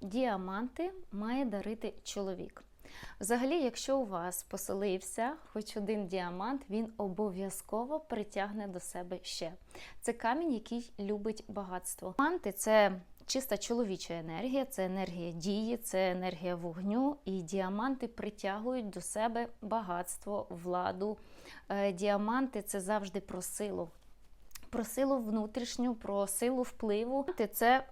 діаманти має дарити чоловік. Взагалі, якщо у вас поселився хоч один діамант, він обов'язково притягне до себе ще. Це камінь, який любить багатство. Діаманти це чиста чоловіча енергія, це енергія дії, це енергія вогню, і діаманти притягують до себе багатство, владу. Е, Діаманти це завжди про силу. Про силу внутрішню, про силу впливу. Це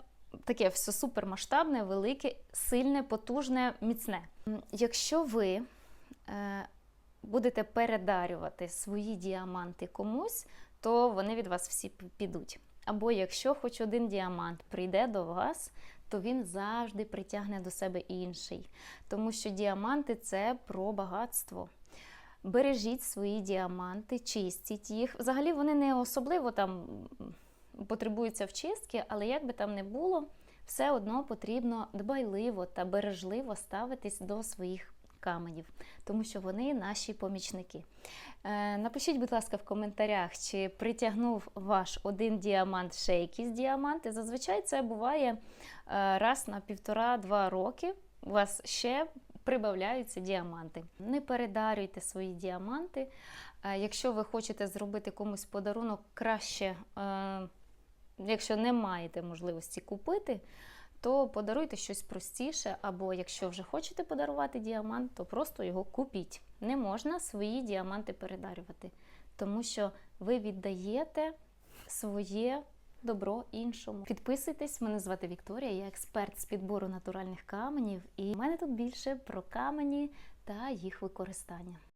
таке все супермасштабне, велике, сильне, потужне, міцне. Якщо ви е, будете передарювати свої діаманти комусь, то вони від вас всі підуть. Або якщо хоч один діамант прийде до вас, то він завжди притягне до себе інший. Тому що діаманти це про багатство. Бережіть свої діаманти, чистіть їх. Взагалі вони не особливо там потребуються в чистки, але як би там не було, все одно потрібно дбайливо та бережливо ставитись до своїх каменів, тому що вони наші помічники. Е, напишіть, будь ласка, в коментарях, чи притягнув ваш один діамант ще якісь діаманти. Зазвичай це буває е, раз на півтора-два роки. У вас ще прибавляються діаманти. Не передарюйте свої діаманти. Е, Якщо ви хочете зробити комусь подарунок, краще, якщо не маєте можливості купити, то подаруйте щось простіше, або якщо вже хочете подарувати діамант, то просто його купіть. Не можна свої діаманти передарювати, тому що ви віддаєте своє добро іншому. Підписуйтесь, мене звати Вікторія, я експерт з підбору натуральних каменів, і в мене тут більше про камені та їх використання.